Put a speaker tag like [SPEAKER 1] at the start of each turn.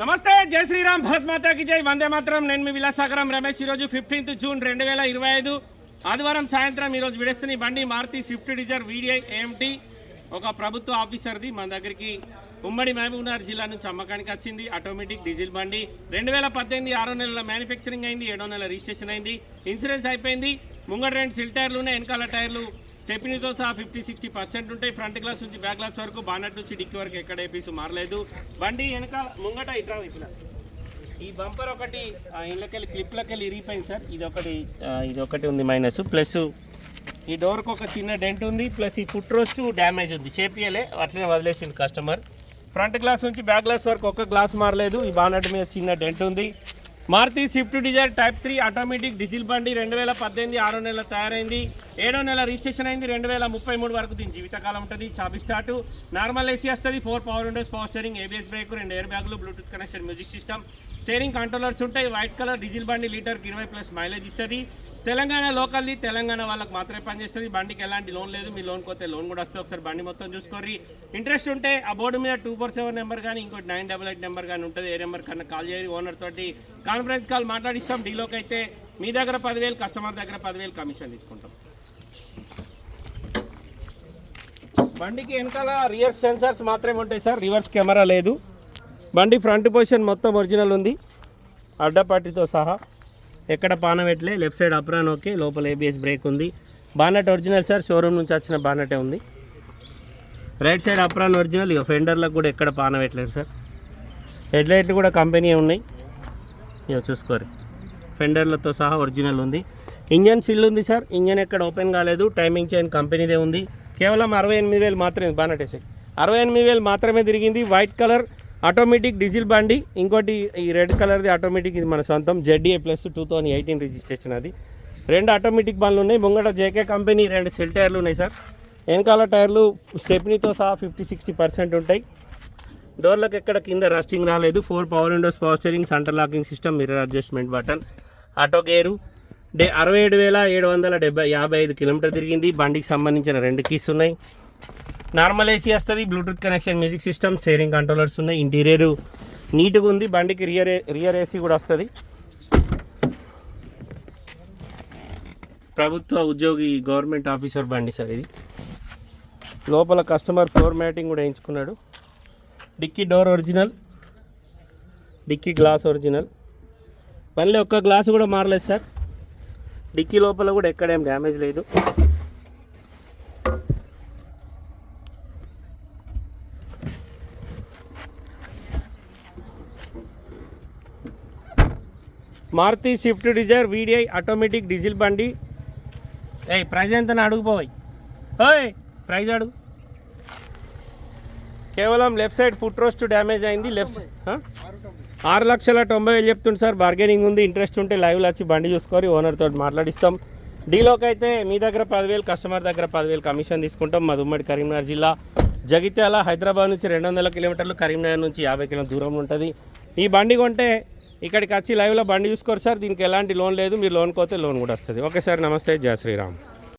[SPEAKER 1] నమస్తే జై శ్రీరామ్ భరత్ మాతాకి జై. వందే మాత్రం. నేను మీ విలాసాగరం రమేష్. ఈరోజు ఫిఫ్టీన్త్ జూన్ రెండు వేల ఇరవై ఐదు. ఆదివారం సాయంత్రం ఈరోజు విడేస్తున్న బండి Maruti Swift Dzire VDI AMT ఒక ప్రభుత్వ ఆఫీసర్ది. మన దగ్గరికి ఉమ్మడి మహబూబ్నగర్ జిల్లా నుంచి అమ్మకానికి వచ్చింది. ఆటోమేటిక్ డీజిల్ బండి. రెండు వేల పద్దెనిమిది ఆరో నెలల మ్యానుఫ్యాక్చరింగ్ అయింది ఏడో నెల రిజిస్ట్రేషన్ అయింది. ఇన్సూరెన్స్ అయిపోయింది. ముంగట రెండు సిల్ టైర్లు ఉన్నాయి వెనకాల టైర్లు స్టెప్నీతో సహా ఫిఫ్టీ సిక్స్టీ పర్సెంట్ ఉంటాయి. ఫ్రంట్ గ్లాస్ నుంచి బ్యాక్ గ్లాస్ వరకు బానట్ నుంచి డిక్కి వరకు ఎక్కడ ఏపీస్ మారలేదు. బండి వెనకాల ముంగట ఇట్లా ఇట్లా ఈ బంపర్ ఒకటి ఇళ్ళకెళ్ళి క్లిప్లకెళ్ళి ఇరిగిపోయింది సార్. ఇది ఒకటి ఇది ఒకటి ఉంది మైనస్. ప్లస్ ఈ డోర్కి ఒక చిన్న డెంట్ ఉంది. ప్లస్ ఈ ఫుట్ రోస్ట్ డ్యామేజ్ ఉంది. చేపియలే అట్లనే వదిలేసింది కస్టమర్. ఫ్రంట్ గ్లాస్ నుంచి బ్యాక్ గ్లాస్ వరకు ఒక్క గ్లాస్ మారలేదు. ఈ బానట్ మీద చిన్న డెంట్ ఉంది. Maruti Swift Dzire type three automatic diesel బండి రెండు వేల పద్దెనిమిది ఆరో నెలల తయారైంది. ఏడో నెల రిజిస్ట్రేషన్ అయింది. రెండు వేల ముప్పై మూడు వరకు దీని జీవితకాలం ఉంటుంది. చాబి స్టార్ట్. నార్మల్ ఏసీ వస్తుంది. Four power windows power steering ABS brake రెండు ఎయిర్ బ్యాగులు Bluetooth connection music system. Steering controllers ఉంటాయి. వైట్ కలర్ డీజిల్ బండి లీటర్కి ఇరవై ప్లస్ మైలేజ్ ఇస్తుంది. తెలంగాణ లోకల్ది తెలంగాణ వాళ్ళకి మాత్రమే పనిచేస్తుంది బండికి ఎలాంటి లోన్ లేదు. మీ లోన్ కొత్త లోన్ కూడా వస్తుంది. ఒకసారి బండి మొత్తం చూసుకోర్రి. ఇంట్రెస్ట్ ఉంటే ఆ బోర్డు మీద టూ ఫోర్ సెవెన్ నెంబర్ కానీ ఇంకోటి నైన్ డబల్ ఎయిట్ నెంబర్ కానీ ఉంటుంది. ఏ నెంబర్ కన్నా కాల్ చేయాలి ఓనర్ తోటి కాన్ఫరెన్స్ కాల్ మాట్లాడిస్తాం. డీలోకి అయితే మీ దగ్గర పదివేలు కస్టమర్ దగ్గర పదివేలు కమిషన్ తీసుకుంటాం. బండికి వెనకాల రియర్ సెన్సార్స్ మాత్రమే ఉంటాయి సార్. రివర్స్ కెమెరా లేదు. బండి ఫ్రంట్ పొజిషన్ మొత్తం ఒరిజినల్ ఉంది. అడ్డపాటితో సహా ఎక్కడ పానవెట్లే లెఫ్ట్ సైడ్ అప్రాన్ ఓకే లోపల ఏబిఎస్ బ్రేక్ ఉంది. బానట్ ఒరిజినల్ సార్ షోరూమ్ నుంచి వచ్చిన బానటే ఉంది. రైట్ సైడ్ అప్రాన్ ఒరిజినల్ ఇక ఫెండర్లకు కూడా ఎక్కడ పానవెట్లేదు సార్. హెడ్ లైట్లు కూడా కంపెనీ ఉన్నాయి. ఇక చూసుకోరు. ఫెండర్లతో సహా ఒరిజినల్ ఉంది. ఇంజన్ సిల్ ఉంది సార్. ఇంజన్ ఎక్కడ ఓపెన్ కాలేదు. టైమింగ్ చైన్ కంపెనీదే ఉంది. కేవలం అరవై ఎనిమిది వేలు మాత్రమే బానట్ అరవై ఎనిమిది వేలు మాత్రమే తిరిగింది. వైట్ కలర్ ఆటోమేటిక్ డీజిల్ బండి. ఇంకోటి ఈ రెడ్ కలర్ది ఆటోమేటిక్ ఇది మన సొంతం. ZDA plus two thousand eighteen registration అది. రెండు ఆటోమేటిక్ బండ్లు ఉన్నాయి. ముంగట జేకే కంపెనీ రెండు సెల్ టైర్లు ఉన్నాయి సార్. వెనకాల టైర్లు స్టెప్నీతో సహా ఫిఫ్టీ సిక్స్టీ పర్సెంట్ ఉంటాయి. డోర్లకు ఎక్కడ కింద రస్టింగ్ రాలేదు. Four power windows power steering centre locking system mirror adjustment button auto gear day అరవై ఏడు వేల ఏడు వందల డెబ్బై యాభై ఐదు కిలోమీటర్ తిరిగింది. బండికి సంబంధించిన రెండు కీస్ ఉన్నాయి. నార్మల్ ఏసీ వస్తుంది Bluetooth connection music system steering controllers ఉన్నాయి. ఇంటీరియర్ నీట్గా ఉంది బండికి రియర్ రియర్ ఏసీ కూడా వస్తుంది. ప్రభుత్వ ఉద్యోగి గవర్నమెంట్ ఆఫీసర్ బండి సార్ ఇది. లోపల కస్టమర్ ఫ్లోర్ మ్యాటింగ్ కూడా వేయించుకున్నాడు. Dicky door original dicky glass original. మళ్ళీ ఒక్క గ్లాస్ కూడా మారలేదు సార్. డిక్కీ లోపల కూడా ఎక్కడేం డ్యామేజ్ లేదు. Maruti Swift Dzire VDI automatic diesel బండి. ఏయ్ ప్రైజ్ ఎంత అడుగుపోవాయి ఓయ్ ప్రైజ్ అడుగు. కేవలం left side foot rest damage అయింది లెఫ్ట్ ఆరు లక్షల తొంభై వేలు చెప్తుంది సార్. బార్గెనింగ్ ఉంది ఇంట్రెస్ట్ ఉంటే లైవ్లో వచ్చి బండి చూసుకొని ఓనర్ తోటి మాట్లాడిస్తాం. డీలోకి అయితే మీ దగ్గర పదివేలు కస్టమర్ దగ్గర పదివేలు కమిషన్ తీసుకుంటాం. మాది ఉమ్మడి కరీంనగర్ జిల్లా జగిత్యాల హైదరాబాద్ నుంచి రెండు వందల కిలోమీటర్లు కరీంనగర్ నుంచి యాభై కిలోమీటర్ దూరం ఉంటుంది. ఈ బండి కొంటే ఇక్కడికి వచ్చి లైవ్లో బండి చూసుకోరు సార్. దీనికి ఎలాంటి లోన్ లేదు. మీరు లోన్ కోతే లోన్ కూడా వస్తుంది. ఓకే సార్ నమస్తే. జయ శ్రీరామ్.